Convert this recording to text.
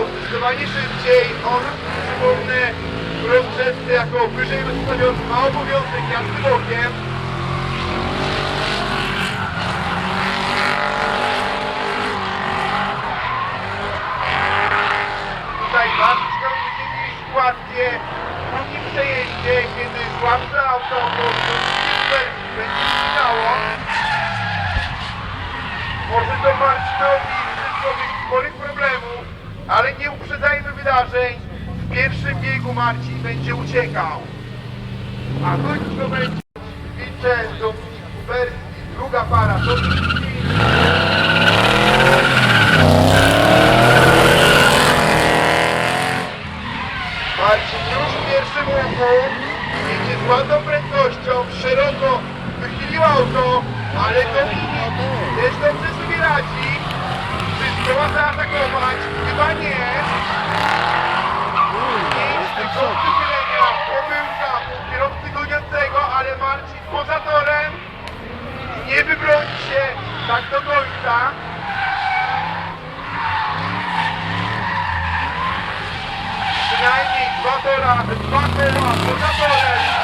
leciał zdecydowanie szybciej. On, przypomnę, uroczysty jako wyżej wystawiony ma obowiązek jazdy bokiem. Tutaj Bartka wyciekli sytuację w drugim przejeździe, kiedy słabsze auto po będzie wstało. Może to Marcinowi, czy człowiek ale nie uprzedzajmy wydarzeń. W pierwszym biegu Marcin będzie uciekał. A choć to będzie Vincenzo, Kuberski, druga para, to Marcin już w pierwszym łuku jedzie z ładną prędkością, szeroko wychylił auto, ale to mini też dobrze sobie radzi. Wybroni się tak do końca. Przynajmniej dwa tora, dwa koła poza torem.